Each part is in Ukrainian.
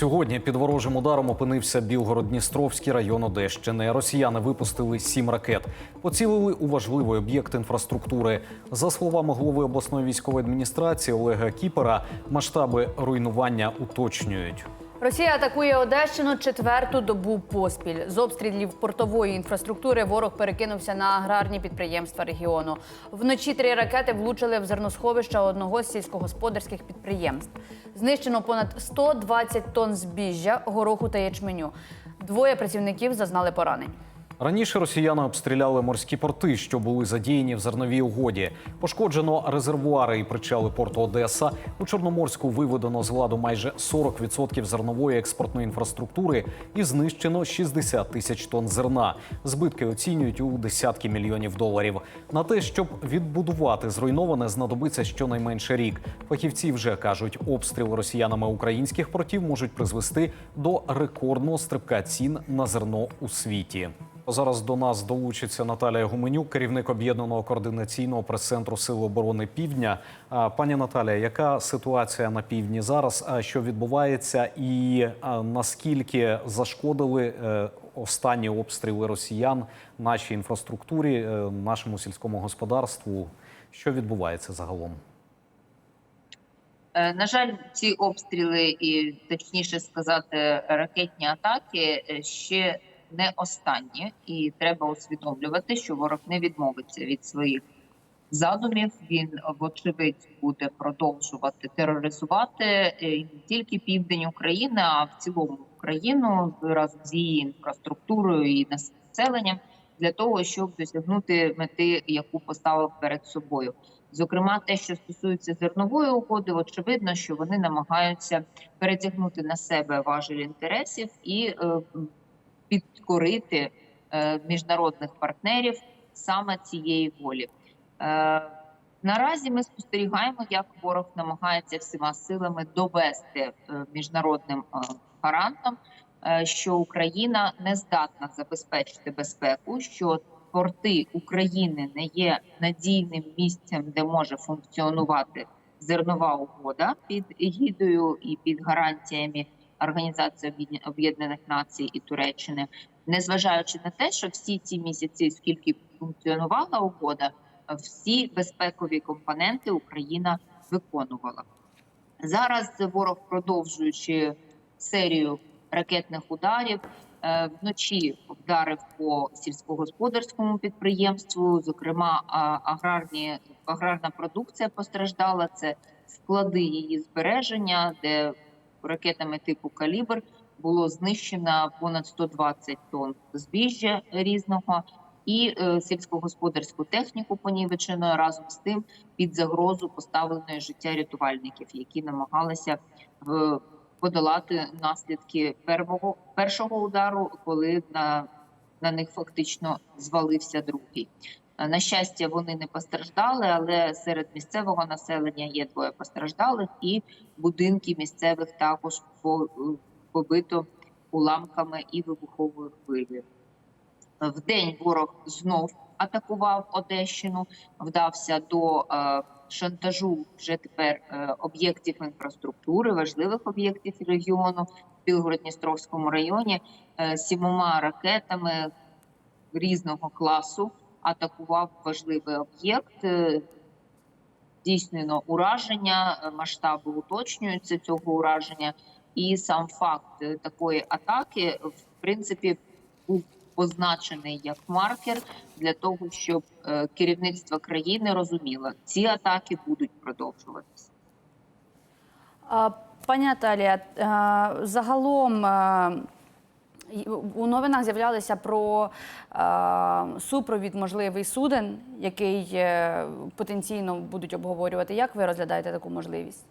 Сьогодні під ворожим ударом опинився Білгород-Дністровський район Одещини. Росіяни випустили сім ракет, поцілили у важливий об'єкт інфраструктури. За словами голови обласної військової адміністрації Олега Кіпера, масштаби руйнування уточнюють. Росія атакує Одещину четверту добу поспіль. З обстрілів портової інфраструктури ворог перекинувся на аграрні підприємства регіону. Вночі три ракети влучили в зерносховища одного з сільськогосподарських підприємств. Знищено понад 120 тонн збіжжя, гороху та ячменю. Двоє працівників зазнали поранень. Раніше росіяни обстріляли морські порти, що були задіяні в зерновій угоді. Пошкоджено резервуари і причали порту Одеса. У Чорноморську виведено з ладу майже 40% зернової експортної інфраструктури і знищено 60 тисяч тонн зерна. Збитки оцінюють у десятки мільйонів доларів. На те, щоб відбудувати зруйноване, знадобиться щонайменше рік. Фахівці вже кажуть, обстріл росіянами українських портів можуть призвести до рекордного стрибка цін на зерно у світі. Зараз до нас долучиться Наталія Гуменюк, керівник об'єднаного координаційного прес-центру Сил оборони Півдня. Пані Наталія, яка ситуація на півдні зараз? Що відбувається, і наскільки зашкодили е, останні обстріли росіян нашій інфраструктурі, е, нашому сільському господарству? Що відбувається загалом? Е, На жаль, ці обстріли, і точніше сказати, ракетні атаки ще не останні, і треба усвідомлювати, що ворог не відмовиться від своїх задумів. Він вочевидь буде продовжувати тероризувати е, не тільки південь України, а в цілому Україну разом з її інфраструктурою і населенням для того, щоб досягнути мети, яку поставив перед собою. Зокрема, те, що стосується зернової угоди, очевидно, що вони намагаються перетягнути на себе важель інтересів і е, підкорити е, міжнародних партнерів саме цієї волі. Е, наразі ми спостерігаємо, як ворог намагається всіма силами довести е, міжнародним гарантам, що Україна не здатна забезпечити безпеку. що порти України не є надійним місцем, де може функціонувати зернова угода під егідою і під гарантіями Організації Об'єдн- Об'єднаних Націй і Туреччини, незважаючи на те, що всі ці місяці, скільки функціонувала угода, всі безпекові компоненти Україна виконувала. Зараз ворог, продовжуючи серію ракетних ударів, е, вночі вдарив по сільськогосподарському підприємству. Зокрема, аграрні аграрна продукція постраждала. Це склади її збереження, де ракетами типу калібр було знищено понад 120 тонн збіжжя різного. І е, сільськогосподарську техніку понівечено разом з тим під загрозу поставленої життя рятувальників, які намагалися в подолати наслідки первого першого удару, коли на, на них фактично звалився другий. На щастя, вони не постраждали, але серед місцевого населення є двоє постраждалих, і будинки місцевих також побито уламками і вибуховою хвилею. В день ворог знов атакував Одещину, вдався до е, шантажу вже тепер е, об'єктів інфраструктури, важливих об'єктів регіону в Білгород-Дністровському районі е, сімома ракетами різного класу атакував важливий об'єкт. Е, Здійснено ураження, е, масштаби уточнюються цього ураження, і сам факт е, такої атаки, в принципі, був позначений як маркер для того, щоб е, керівництво країни розуміло, ці атаки будуть продовжуватися. Пані Наталія, е, загалом е, у новинах з'являлися про е, супровід можливий суден, який е, потенційно будуть обговорювати. Як ви розглядаєте таку можливість?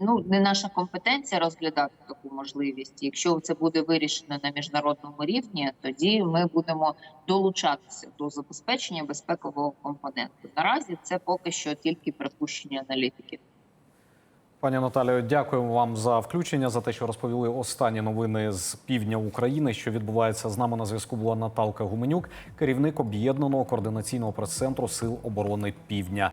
Ну не наша компетенція розглядати таку можливість. Якщо це буде вирішено на міжнародному рівні, тоді ми будемо долучатися до забезпечення безпекового компоненту. Наразі це поки що тільки припущення аналітиків. Пані Наталію, дякуємо вам за включення, за те, що розповіли останні новини з півдня України. Що відбувається з нами на зв'язку була Наталка Гуменюк, керівник об'єднаного координаційного прес-центру Сил оборони Півдня.